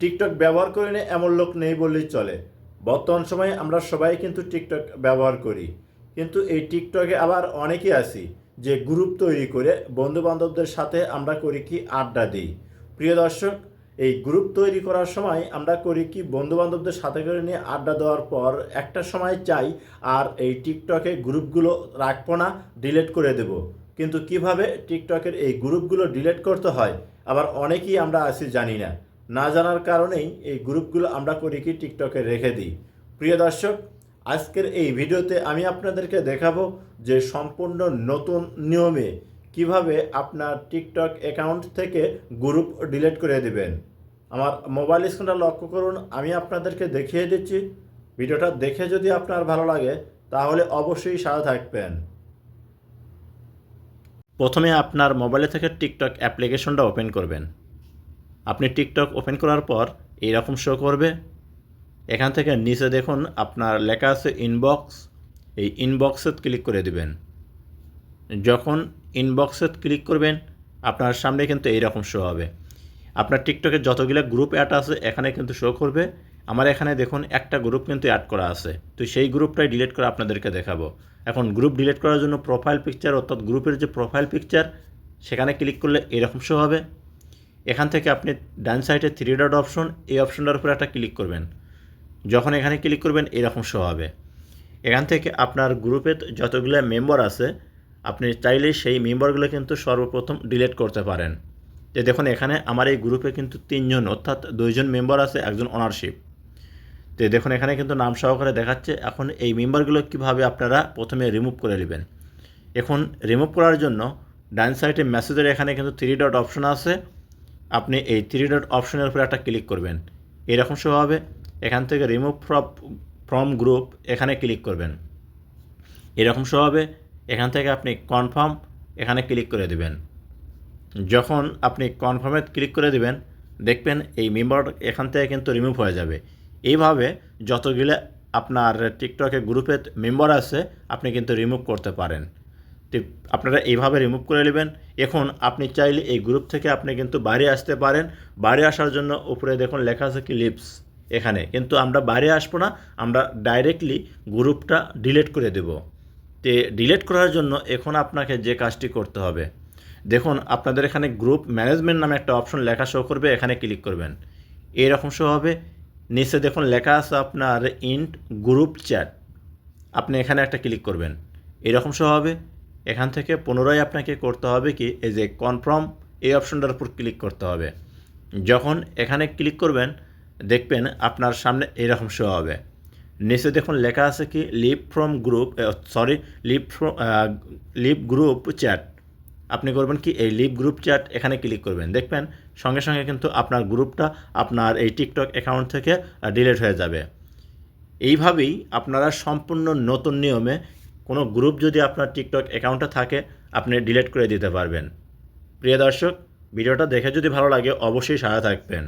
TikTok ব্যবহার করি না, এমন লোক নেই বললেই চলে। বর্তমান সময়ে আমরা সবাই কিন্তু টিকটক ব্যবহার করি। কিন্তু এই টিকটকে আবার অনেকেই আছি যে গ্রুপ তৈরি করে বন্ধু বান্ধবদের সাথে আমরা করি কি আড্ডা দিই। প্রিয় দর্শক, এই গ্রুপ তৈরি করার সময় আমরা করি কি বন্ধু বান্ধবদের সাথে করে নিয়ে আড্ডা দেওয়ার পর একটা সময় চাই, আর এই টিকটকে গ্রুপগুলো রাখব না, ডিলেট করে দেব। কিন্তু কীভাবে টিকটকের এই গ্রুপগুলো ডিলেট করতে হয়, আবার অনেকেই আমরা আছি জানি না। না জানার কারণেই এই গ্রুপগুলো আমরা করি কি টিকটকে রেখে দিই। প্রিয় দর্শক, আজকের এই ভিডিওতে আমি আপনাদেরকে দেখাবো যে সম্পূর্ণ নতুন নিয়মে কীভাবে আপনার টিকটক অ্যাকাউন্ট থেকে গ্রুপ ডিলিট করে দেবেন। আমার মোবাইল স্ক্রিনটা লক্ষ্য করুন, আমি আপনাদেরকে দেখিয়ে দিচ্ছি। ভিডিওটা দেখে যদি আপনার ভালো লাগে, তাহলে অবশ্যই সাথে থাকবেন। প্রথমে আপনার মোবাইলে থেকে টিকটক অ্যাপ্লিকেশনটা ওপেন করবেন। আপনি টিকটক ওপেন করার পর এইরকম শো করবে। এখান থেকে নিচে দেখুন, আপনার লেখা আছে ইনবক্স এই ইনবক্সে ক্লিক করে দিবেন। যখন ইনবক্সে ক্লিক করবেন, আপনার সামনে কিন্তু এইরকম শো হবে। আপনার টিকটকে যতগুলো গ্রুপ অ্যাড আছে, এখানে কিন্তু শো করবে। আমার এখানে দেখুন, একটা গ্রুপ কিন্তু অ্যাড করা আছে। তো সেই গ্রুপটাই ডিলিট করে আপনাদেরকে দেখাবো। এখন গ্রুপ ডিলিট করার জন্য প্রোফাইল পিকচার অর্থাৎ গ্রুপের যে প্রোফাইল পিকচার সেখানে ক্লিক করলে এরকম শো হবে। এখান থেকে আপনি ডান সাইডে থ্রি ডট অপশন এই অপশনটার উপরে একটা ক্লিক করবেন। যখন এখানে ক্লিক করবেন, এরকম শো হবে। এখান থেকে আপনার গ্রুপে যতগুলো মেম্বার আছে, আপনি চাইলে সেই মেম্বারগুলো কিন্তু সর্বপ্রথম ডিলিট করতে পারেন। যে দেখুন, এখানে আমার এই গ্রুপে কিন্তু তিনজন, অর্থাৎ দুইজন মেম্বার আছে, একজন অনারশিপ তো দেখুন, এখানে কিন্তু নাম সহকারে দেখাচ্ছে, এখন এই মেম্বারগুলো কীভাবে আপনারা প্রথমে রিমুভ করে নেবেন। এখন রিমুভ করার জন্য ডান সাইডে মেসেজের এখানে কিন্তু থ্রি ডট অপশন আছে। আপনি এই থ্রি ডট অপশনের উপরে একটা ক্লিক করবেন। এরকম শো হবে। এখান থেকে রিমুভ ফ্রম ফ্রম গ্রুপ এখানে ক্লিক করবেন। এরকম শো হবে। এখান থেকে আপনি কনফার্ম এখানে ক্লিক করে দেবেন। যখন আপনি কনফার্মে ক্লিক করে দেবেন, দেখবেন এই মেম্বার এখান থেকে কিন্তু রিমুভ হয়ে যাবে। এইভাবে যতগুলো আপনার টিকটকে গ্রুপে মেম্বার আছে, আপনি কিন্তু রিমুভ করতে পারেন। আপনারা এইভাবে রিমুভ করে নেবেন। এখন আপনি চাইলে এই গ্রুপ থেকে আপনি কিন্তু বাইরে আসতে পারেন। বাইরে আসার জন্য উপরে দেখুন লেখা আছে কি লিপস এখানে। কিন্তু আমরা বাইরে আসব না, আমরা ডাইরেক্টলি গ্রুপটা ডিলিট করে দেব। তে ডিলিট করার জন্য এখন আপনাকে যে কাজটি করতে হবে, দেখুন আপনাদের এখানে গ্রুপ ম্যানেজমেন্ট নামে একটা অপশন লেখা শো করবে, এখানে ক্লিক করবেন। এইরকম শো হবে। নিচে দেখুন লেখা আছে আপনার ইন্ট গ্রুপ চ্যাট আপনি এখানে একটা ক্লিক করবেন। এরকম শো হবে। এখান থেকে পুনরায় আপনাকে করতে হবে কি, এই যে কনফার্ম এই অপশনটার উপর ক্লিক করতে হবে। যখন এখানে ক্লিক করবেন, দেখবেন আপনার সামনে এরকম শো হবে। নিচে দেখুন লেখা আছে কি leave from group sorry leave from leave group chat আপনি করবেন কি, এই লিভ গ্রুপ চ্যাট এখানে ক্লিক করবেন। দেখবেন সঙ্গে সঙ্গে কিন্তু আপনার গ্রুপটা, আপনার এই টিকটক অ্যাকাউন্ট থেকে ডিলিট হয়ে যাবে। এইভাবেই আপনারা সম্পূর্ণ নতুন নিয়মে কোনো গ্রুপ যদি আপনার টিকটক অ্যাকাউন্টে থাকে, আপনি ডিলিট করে দিতে পারবেন। প্রিয় দর্শক, ভিডিওটা দেখে যদি ভালো লাগে, অবশ্যই সারা থাকবেন।